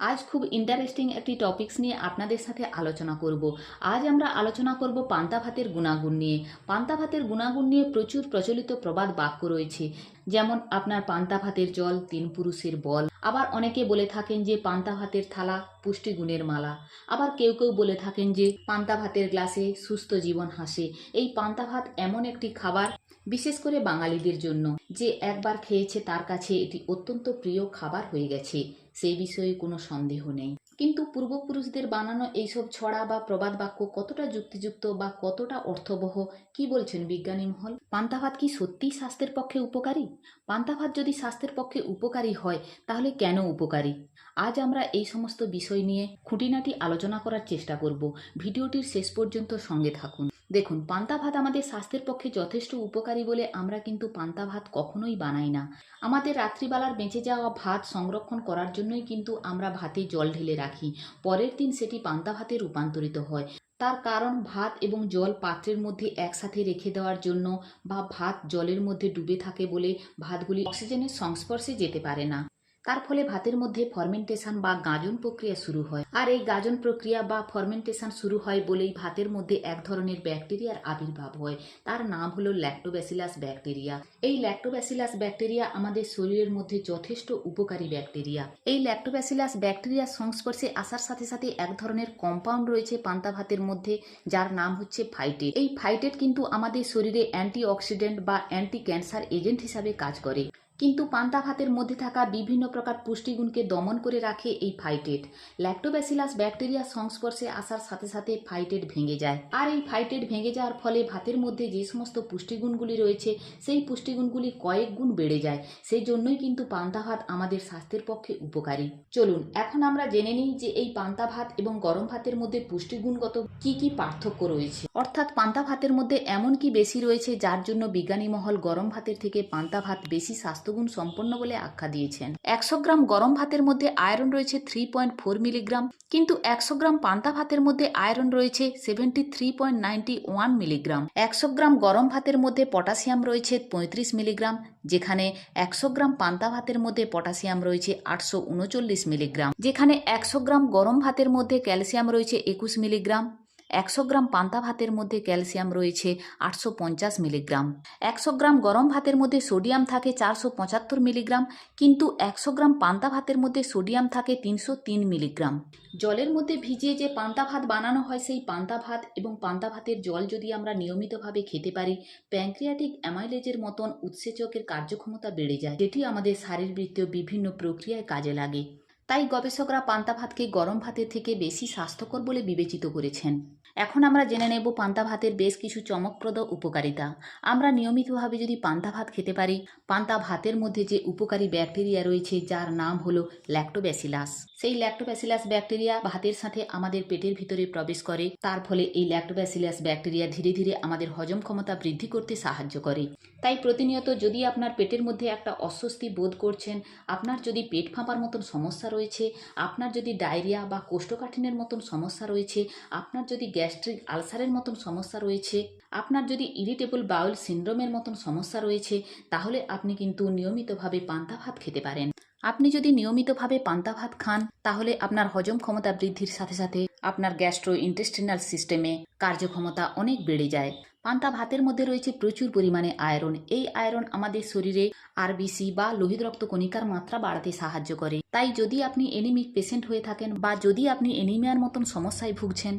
আজ খুব ইন্টারেস্টিং একটি টপিকস নিয়ে আপনাদের সাথে আলোচনা করব। আজ আমরা আলোচনা করব পান্তা ভাতের গুণাগুণ নিয়ে। পান্তা ভাতের গুণাগুণ নিয়ে প্রচুর প্রচলিত প্রবাদ বাক্য রয়েছে। যেমন আপনার পান্তা ভাতের জল, তিন পুরুষের বল। আবার অনেকে বলে থাকেন যে পান্তা ভাতের থালা পুষ্টিগুণের মালা। আবার কেউ কেউ বলে থাকেন যে পান্তা ভাতের গ্লাসে সুস্থ জীবন হাসে। এই পান্তা ভাত এমন একটি খাবার, বিশেষ করে বাঙালিদের জন্য, যে একবার খেয়েছে তার কাছে এটি অত্যন্ত প্রিয় খাবার হয়ে গেছে। সেই বিষয়ে কোনো সন্দেহ নেই। কিন্তু পূর্বপুরুষদের বানানো এইসব ছড়া বা প্রবাদ বাক্য কতটা যুক্তিযুক্ত বা কতটা অর্থবহ, কি বলছেন বিজ্ঞানী মহল? পান্তা ভাত কি সত্যিই স্বাস্থ্যের পক্ষে উপকারী? পান্তা ভাত যদি স্বাস্থ্যের পক্ষে উপকারী হয়, তাহলে কেন উপকারী? আজ আমরা এই সমস্ত বিষয় নিয়ে খুঁটিনাটি আলোচনা করার চেষ্টা করব। ভিডিওটির শেষ পর্যন্ত সঙ্গে থাকুন। দেখুন, পান্তা ভাত আমাদের স্বাস্থ্যের পক্ষে যথেষ্ট উপকারী বলে আমরা কিন্তু পান্তা ভাত কখনোই বানাই না। আমাদের রাত্রিবেলার বেঁচে যাওয়া ভাত সংরক্ষণ করার জন্যই কিন্তু আমরা ভাতে জল ঢেলে রাখি। পরের দিন সেটি পান্তা ভাতে রূপান্তরিত হয়। তার কারণ ভাত এবং জল পাত্রের মধ্যে একসাথে রেখে দেওয়ার জন্য বা ভাত জলের মধ্যে ডুবে থাকে বলে ভাতগুলি অক্সিজেনের সংস্পর্শে যেতে পারে না। তার ফলে ভাতের মধ্যে ফরমেন্টেশন বা গাজন প্রক্রিয়া শুরু হয়। আর এই গাজন প্রক্রিয়া বা ফরমেন্টেশন শুরু হয় বলেই ভাতের মধ্যে এক ধরনের ব্যাকটেরিয়ার আবির্ভাব হয়। তার নাম হলো ল্যাক্টোব্যাসিলাস ব্যাকটেরিয়া এই ল্যাক্টোব্যাসিলাস ব্যাকটেরিয়া আমাদের শরীরের মধ্যে যথেষ্ট উপকারী ব্যাকটেরিয়া এই ল্যাক্টোব্যাসিলাস ব্যাকটেরিয়ার সংস্পর্শে আসার সাথে সাথে এক ধরনের কম্পাউন্ড রয়েছে পান্তা ভাতের মধ্যে, যার নাম হচ্ছে ফাইটেট এই ফাইটেট কিন্তু আমাদের শরীরে অ্যান্টি অক্সিডেন্ট বা অ্যান্টি ক্যান্সার এজেন্ট হিসাবে কাজ করে। কিন্তু পান্তা ভাতের মধ্যে থাকা বিভিন্ন প্রকার পুষ্টিগুণকে দমন করে রাখে এই ফাইটেট। ল্যাক্টোব্যাসিলাস ব্যাকটেরিয়া সংস্পর্শে আসার সাথে সাথে ফাইটেট ভেঙে যায়। আর এই ফাইটেট ভেঙে যাওয়ার ফলে ভাতের মধ্যে যে সমস্ত পুষ্টিগুণগুলি রয়েছে, সেই পুষ্টিগুণগুলি কয়েক গুণ বেড়ে যায়। সেই জন্যই কিন্তু পান্তা ভাত আমাদের স্বাস্থ্যের পক্ষে উপকারী। চলুন, এখন আমরা জেনে নিই যে এই পান্তা ভাত এবং গরম ভাতের মধ্যে পুষ্টিগুণগত কি কি পার্থক্য রয়েছে। অর্থাৎ পান্তা ভাতের মধ্যে এমন কি বেশি রয়েছে যার জন্য বিজ্ঞানী মহল গরম ভাতের থেকে পান্তা ভাত বেশি স্বাস্থ্যগুণ সম্পন্ন বলে আখ্যা দিয়েছেন। একশো গ্রাম গরম ভাতের মধ্যে আয়রন রয়েছে থ্রি পয়েন্ট ফোর মিলিগ্রাম, কিন্তু একশো গ্রাম পান্তা ভাতের মধ্যে আয়রন রয়েছে seventy three point ninety one milligram. একশো গ্রাম গরম ভাতের মধ্যে পটাশিয়াম রয়েছে পঁয়ত্রিশ মিলিগ্রাম, যেখানে একশো গ্রাম পান্তা ভাতের মধ্যে পটাশিয়াম রয়েছে আটশো উনচল্লিশ মিলিগ্রাম, যেখানে একশো গ্রাম গরম ভাতের মধ্যে ক্যালসিয়াম রয়েছে একুশ মিলিগ্রাম একশো গ্রাম পান্তা ভাতের মধ্যে ক্যালসিয়াম রয়েছে আটশো পঞ্চাশ মিলিগ্রাম। একশো গ্রাম গরম ভাতের মধ্যে সোডিয়াম থাকে চারশো পঁচাত্তর মিলিগ্রাম, কিন্তু একশো গ্রাম পান্তা ভাতের মধ্যে সোডিয়াম থাকে তিনশো তিন মিলিগ্রাম। জলের মধ্যে ভিজিয়ে যে পান্তা ভাত বানানো হয় সেই পান্তা ভাত এবং পান্তা ভাতের জল যদি আমরা নিয়মিতভাবে খেতে পারি প্যাঙ্ক্রিয়াটিক অ্যামাইলেজের মতন উৎসেচকের কার্যক্ষমতা বেড়ে যায়, যেটি আমাদের শারীরবৃত্তীয় বিভিন্ন প্রক্রিয়ায় কাজে লাগে। তাই গবেষকরা পান্তা ভাতকে গরম ভাতের থেকে বেশি স্বাস্থ্যকর বলে বিবেচিত করেছেন। এখন আমরা জেনে নেব পান্তা ভাতের বেশ কিছু চমকপ্রদ উপকারিতা। আমরা নিয়মিতভাবে যদি পান্তা ভাত খেতে পারি, পান্তা ভাতের মধ্যে যে উপকারী ব্যাকটেরিয়া রয়েছে, যার নাম হলো ল্যাক্টোব্যাসিলাস সেই ল্যাক্টোব্যাসিলাস ব্যাকটেরিয়া ভাতের সাথে আমাদের পেটের ভিতরে প্রবেশ করে, তার ফলে এই ল্যাক্টোব্যাসিলাস ব্যাকটেরিয়া ধীরে ধীরে আমাদের হজম ক্ষমতা বৃদ্ধি করতে সাহায্য করে। তাই প্রতিনিয়ত যদি আপনার পেটের মধ্যে একটা অস্বস্তি বোধ করছেন, আপনার যদি পেট ফাঁপার মতন সমস্যা রয়েছে, আপনার যদি ডায়রিয়া বা কোষ্ঠকাঠিন্যের মতন সমস্যা রয়েছে, আপনার যদি গ্যাস্ট্রিক আলসারের মতন সমস্যা রয়েছে, আপনার যদি ইরিটেবল বাউল সিন্ড্রোমের মতন সমস্যা রয়েছে, তাহলে আপনি কিন্তু নিয়মিতভাবে পান্তা ভাত খেতে পারেন। আপনি যদি নিয়মিতভাবে পান্তা ভাত খান, তাহলে আপনার হজম ক্ষমতা বৃদ্ধির সাথে সাথে আপনার গ্যাস্ট্রো ইন্টেস্টিনাল সিস্টেমে কার্যক্ষমতা অনেক বেড়ে যায়। পান্তা ভাতের মধ্যে রয়েছে প্রচুর পরিমাণে আয়রন। এই আয়রন আমাদের শরীরে আরবিসি বা লোহিত রক্ত কণিকার মাত্রা বাড়াতে সাহায্য করে। তাই যদি আপনি এনিমিক পেশেন্ট হয়ে থাকেন বা যদি আপনি এনিমিয়ার মতন সমস্যায় ভুগছেন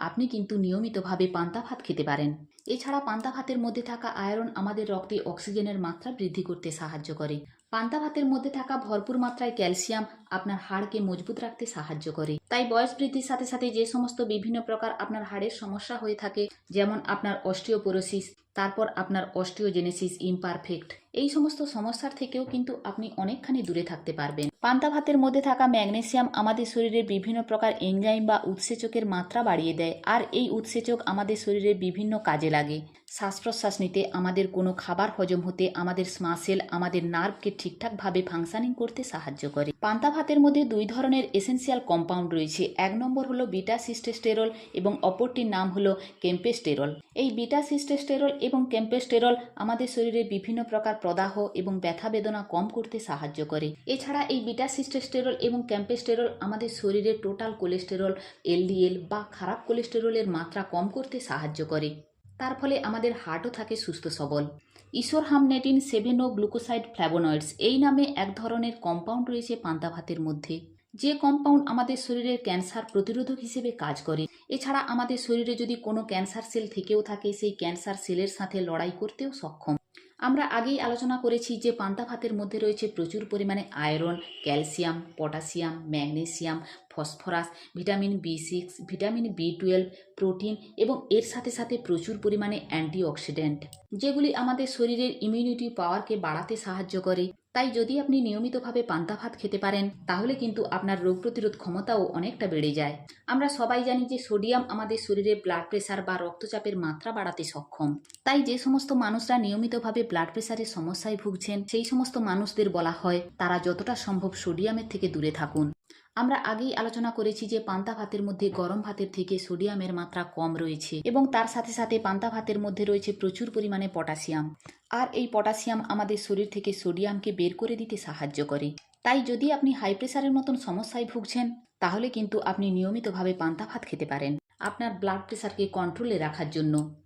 আপনি কিন্তু নিয়মিতভাবে পান্তা ভাত খেতে পারেন। এছাড়া পান্তা ভাতের মধ্যে থাকা আয়রন আমাদের রক্তে অক্সিজেনের মাত্রা বৃদ্ধি করতে সাহায্য করে। পান্তা ভাতের মধ্যে থাকা ভরপুর মাত্রায় ক্যালসিয়াম আপনার হাড়কে মজবুত রাখতে সাহায্য করে। তাই বয়স বৃদ্ধির সাথে সাথে যে সমস্ত বিভিন্ন প্রকার আপনার হাড়ের সমস্যা হয়ে থাকে, যেমন আপনার অস্টিওপোরোসিস, তারপর আপনার অস্টিওজেনেসিস ইমপারফেক্ট এই সমস্ত সমস্যার থেকেও কিন্তু আপনি অনেকখানি দূরে থাকতে পারবেন। পান্তা ভাতের মধ্যে থাকা ম্যাগনেসিয়াম আমাদের শরীরে বিভিন্ন প্রকার এনজাইম বা উৎসেচকের মাত্রা বাড়িয়ে দেয়, আর এই উৎসেচক আমাদের শরীরে বিভিন্ন কাজে লাগে। শ্বাস প্রশ্বাস নিতে আমাদের কোনো খাবার হজম হতে আমাদের স্মাসেল আমাদের নার্ভকে ঠিকঠাকভাবে ফাংশনিং করতে সাহায্য করে। পান্তা ভাতের মধ্যে দুই ধরনের এসেন্সিয়াল কম্পাউন্ড রয়েছে, এক নম্বর হলো বিটা সিস্টেস্টেরল এবং অপরটির নাম হলো কেম্পেস্টেরল এই বিটা সিস্টেস্টেরল এবং কেম্পেস্টেরল আমাদের শরীরে বিভিন্ন প্রকার প্রদাহ এবং ব্যথা বেদনা কম করতে সাহায্য করে। এছাড়া এই বিটা সিস্টেস্টেরল এবং ক্যাম্পেস্টেরল আমাদের শরীরে টোটাল কোলেস্টেরল, এলডিএল বা খারাপ কোলেস্টেরলের মাত্রা কম করতে সাহায্য করে। তার ফলে আমাদের হার্টও থাকে সুস্থ সবল। ইসোরহামনেটিন সেভেনো গ্লুকোসাইড ফ্ল্যাভোনয়েডস এই নামে এক ধরনের কম্পাউন্ড রয়েছে পান্তা ভাতের মধ্যে। যে কম্পাউন্ড আমাদের শরীরের ক্যান্সার প্রতিরোধক হিসেবে কাজ করে। এছাড়া আমাদের শরীরে যদি কোনো ক্যান্সার সেল থেকেও থাকে, সেই ক্যান্সার সেলের সাথে লড়াই করতেও সক্ষম। আমরা আগেই আলোচনা করেছি যে পান্তা ভাতের মধ্যে রয়েছে প্রচুর পরিমাণে iron, calcium potassium magnesium phosphorus, vitamin B six, vitamin B twelve, protein এবং এর সাথে সাথে প্রচুর পরিমাণে অ্যান্টিঅক্সিডেন্ট। যেগুলি আমাদের শরীরের ইমিউনিটি পাওয়ারকে বাড়াতে সাহায্য করে। তাই যদি আপনি নিয়মিতভাবে পান্তা ভাত খেতে পারেন, তাহলে কিন্তু আপনার রোগ প্রতিরোধ ক্ষমতাও অনেকটা বেড়ে যায়। আমরা সবাই জানি যে সোডিয়াম আমাদের শরীরে ব্লাড প্রেশার বা রক্তচাপের মাত্রা বাড়াতে সক্ষম। তাই যে সমস্ত মানুষরা নিয়মিতভাবে ব্লাড প্রেশারের সমস্যায় ভুগছেন, সেই সমস্ত মানুষদের বলা হয়, তারা যতটা সম্ভব সোডিয়ামের থেকে দূরে থাকুন। আমরা আগেই আলোচনা করেছি যে পান্তা ভাতের মধ্যে গরম ভাতের থেকে সোডিয়ামের মাত্রা কম রয়েছে এবং তার সাথে সাথে পান্তা ভাতের মধ্যে রয়েছে প্রচুর পরিমাণে পটাশিয়াম। আর এই পটাশিয়াম আমাদের শরীর থেকে সোডিয়ামকে বের করে দিতে সাহায্য করে। তাই যদি আপনি হাই প্রেশারের মতন সমস্যায় ভুগছেন, তাহলে কিন্তু আপনি নিয়মিতভাবে পান্তা ভাত খেতে পারেন। আপনার ব্লাড প্রেশারকে কন্ট্রোলে রাখার জন্য